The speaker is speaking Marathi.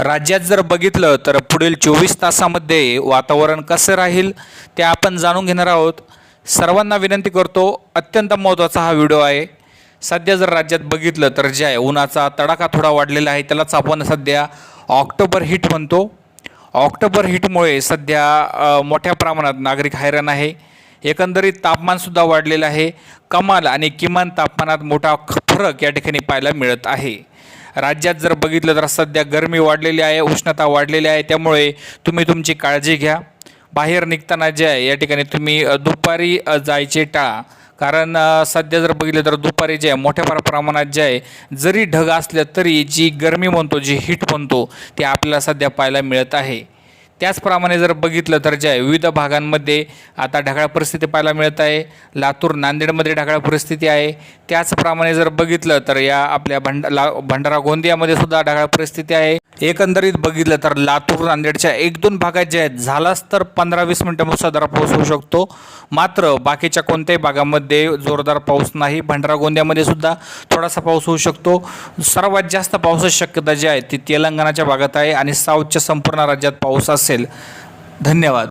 राज्यात जर बघितलं तर पुढील चोवीस तासामध्ये वातावरण कसं राहील ते आपण जाणून घेणार आहोत. सर्वांना विनंती करतो अत्यंत महत्त्वाचा हा व्हिडिओ आहे. सध्या जर राज्यात बघितलं तर जे आहे उन्हाचा तडाखा थोडा वाढलेला आहे त्यालाच आपण सध्या ऑक्टोबर हिट म्हणतो. ऑक्टोबर हिटमुळे सध्या मोठ्या प्रमाणात नागरिक हैराण आहे. एकंदरीत तापमानसुद्धा वाढलेलं आहे. कमाल आणि किमान तापमानात मोठा ख- फरक या ठिकाणी पाहायला मिळत आहे. राज्यात जर बघितलं तर सध्या गरमी वाढलेली आहे उष्णता वाढलेली आहे त्यामुळे तुम्ही तुमची काळजी घ्या. बाहेर निघताना जे आहे या ठिकाणी तुम्ही दुपारी जायचे टाळा. कारण सध्या जर बघितलं तर दुपारी जे आहे मोठ्या प्रमाणात जे आहे जरी ढग असलं तरी जी गरमी म्हणतो जी हीट म्हणतो ती आपल्याला सध्या पाहायला मिळत आहे. त्याचप्रमाणे जर बघितलं तर ज्या विविध भागांमध्ये आता ढगाळ परिस्थिती पाहायला मिळत आहे. लातूर नांदेडमध्ये ढगाळ परिस्थिती आहे. त्याचप्रमाणे जर बघितलं तर या आपल्या भंड ला भंडारा गोंदियामध्ये सुद्धा ढगाळ परिस्थिती आहे. एकंदरीत बघितलं तर लातूर नांदेडच्या एक दोन भागात जे आहेत झालाच तर पंधरा वीस मिनटं मुसळधार पाऊस होऊ शकतो. मात्र बाकीच्या कोणत्याही भागामध्ये जोरदार पाऊस नाही. भंडारा गोंदियामध्ये सुद्धा थोडासा पाऊस होऊ शकतो. सर्वात जास्त पावसाची शक्यता जी आहे ती तेलंगणाच्या भागात आहे आणि साऊथच्या संपूर्ण राज्यात पाऊस असेल. धन्यवाद.